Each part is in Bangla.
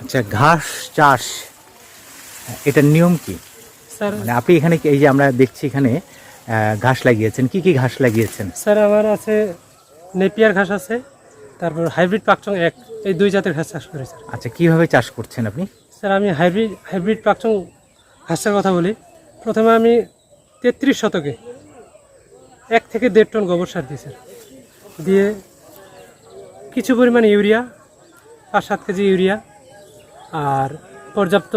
আচ্ছা ঘাস চাষ এটার নিয়ম কি? স্যার মানে আপনি এখানে কি- এই যে আমরা দেখছি এখানে ঘাস লাগিয়েছেন। কি কি ঘাস লাগিয়েছেন? স্যার আমার আছে নেপিয়ার ঘাস আছে তারপর হাইব্রিড পাকচং এক এই দুই জাতের ঘাস চাষ করি স্যার। আচ্ছা কীভাবে চাষ করছেন আপনি? স্যার আমি হাইব্রিড হাইব্রিড পাকচং ঘাসের কথা বলি। প্রথমে আমি তেত্রিশ শতকে এক থেকে দেড় টন গোবর সার দিই স্যার। দিয়ে কিছু পরিমাণ ইউরিয়া পাঁচ সাত কেজি ইউরিয়া আর পর্যাপ্ত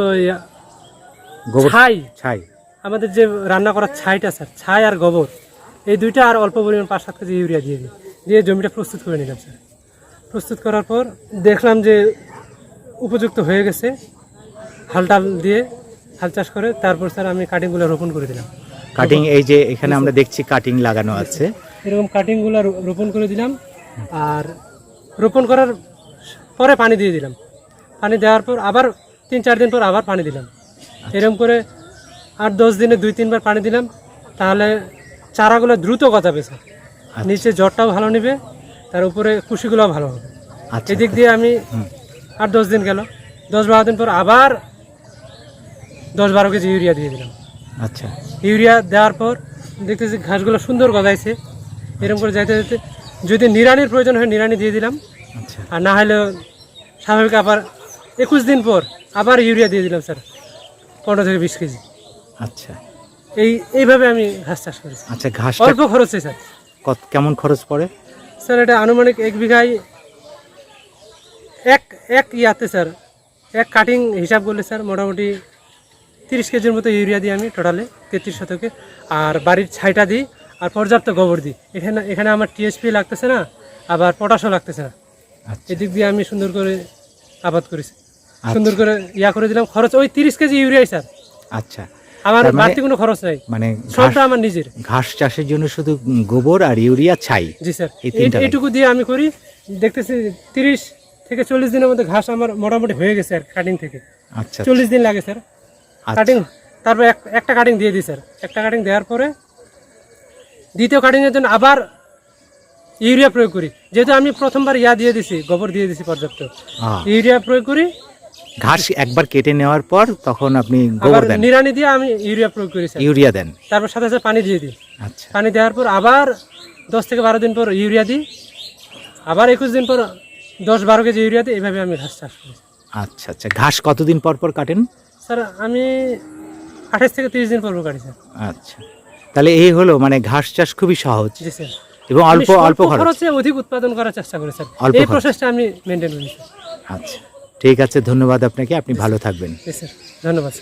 গোবর ছাই। ছাই। আমাদের যে রান্না করার ছাইটা স্যার ছাই আর গোবর এই দুইটা আর অল্প পরিমাণ পাঁচ সাত কেজি ইউরিয়া দিয়ে দিই। দিয়ে জমিটা প্রস্তুত করে নিলাম স্যার। প্রস্তুত করার পর দেখলাম যে উপযুক্ত হয়ে গেছে হাল টাল দিয়ে হাল চাষ করে তারপর স্যার আমি কাটিংগুলো রোপণ করে দিলাম। কাটিং এই যে এখানে আমরা দেখছি কাটিং লাগানো আছে। এরকম কাটিংগুলো রোপণ করে দিলাম আর রোপণ করার পরে পানি দিয়ে দিলাম। পানি দেওয়ার পর আবার তিন চার দিন পর আবার পানি দিলাম। এরকম করে আট দশ দিনে দুই তিনবার পানি দিলাম। তাহলে চারাগুলো দ্রুত গজাবে স্যার। নিচে জ্বরটাও ভালো নেবে তার উপরে কুশিগুলোও ভালো হবে। আচ্ছা। এদিক দিয়ে আমি। আট দশ দিন গেল। দশ বারো দিন পর আবার দশ বারো কেজি ইউরিয়া দিয়ে দিলাম। আচ্ছা। ইউরিয়া দেওয়ার পর দেখতেছি ঘাসগুলো সুন্দর গজাইছে। এরকম করে যাইতে যেতে যদি নিরানির প্রয়োজন হয় নিরানি দিয়ে দিলাম। আচ্ছা। আর না হলে স্বাভাবিক আবার একুশ দিন পর আবার ইউরিয়া দিয়ে দিলাম স্যার। পনেরো থেকে বিশ কেজি। আচ্ছা। এই এইভাবে আমি ঘাস চাষ করেছি। আচ্ছা ঘাস অল্প খরচে স্যার। কত কেমন খরচ পড়ে? স্যার এটা আনুমানিক এক বিঘায় এক এক ইয়াতে স্যার এক কাটিং হিসাব করলে স্যার মোটামুটি তিরিশ কেজির মতো ইউরিয়া দিই আমি টোটালে তেত্রিশ শতকে। আর বাড়ির ছাইটা দিই আর পর্যাপ্ত গোবর দিই। এখানে এখানে আমার টিএসপি লাগতেছে না আবার পটাশও লাগতেছে না। আচ্ছা। এদিক দিয়ে আমি সুন্দর করে আবাদ করেছি। সুন্দর করে ইয়া করে দিলাম। খরচ ওই তিরিশ কেজি ইউরিয়াই স্যার। আচ্ছা। আমার মানে- বাড়তি কোনো খরচ নাই। মানে সবটা আমার নিজের। ঘাস চাষের জন্য শুধু গোবর আর ইউরিয়া ছাই? জি স্যার। এইটুকু দিয়ে আমি করি। দেখতেছি তিরিশ থেকে চল্লিশ দিনের মধ্যে ঘাস আমার মোটামুটি হয়ে গেছে আর কাটিং থেকে। আচ্ছা। চল্লিশ দিন লাগে স্যার। আচ্ছা। কাটিং তারপর একটা কাটিং দিয়ে দিই স্যার। একটা কাটিং দেওয়ার পরে দ্বিতীয় কাটিংয়ের জন্য আবার ইউরিয়া প্রয়োগ করি। যেহেতু আমি প্রথমবার ইয়া দিয়ে দিছি গোবর দিয়ে দিছি পর্যাপ্ত। ইউরিয়া প্রয়োগ করি ঘাস একবার কেটে নেওয়ার পর তখন আপনি গোবর দেন। নিরানি দিয়ে আমি ইউরিয়া প্রয়োগ করি ইউরিয়া দেন। তারপর সাথে সাথে পানি দিয়ে দিই। আচ্ছা। পানি দেওয়ার পর আবার দশ থেকে বারো দিন পর ইউরিয়া দিই। আবার একুশ দিন পর দশ বারো কেজি ইউরিয়া দিই এইভাবে আমি ঘাস চাষ করি আচ্ছা আচ্ছা। ঘাস কতদিন পর পর কাটেন? স্যার আমি আঠাশ থেকে তিরিশ দিন পর পর কাটি স্যার। আচ্ছা। তাহলে এই হলো মানে ঘাস চাষ খুবই সহজ। জি স্যার। এবং অল্প অল্প খরচে। অধিক উৎপাদন করার চেষ্টা করি স্যার। এই প্রসেসটা আমি মেনটেন করি আচ্ছা। ঠিক আছে ধন্যবাদ আপনাকে আপনি ভালো থাকবেন। ধন্যবাদ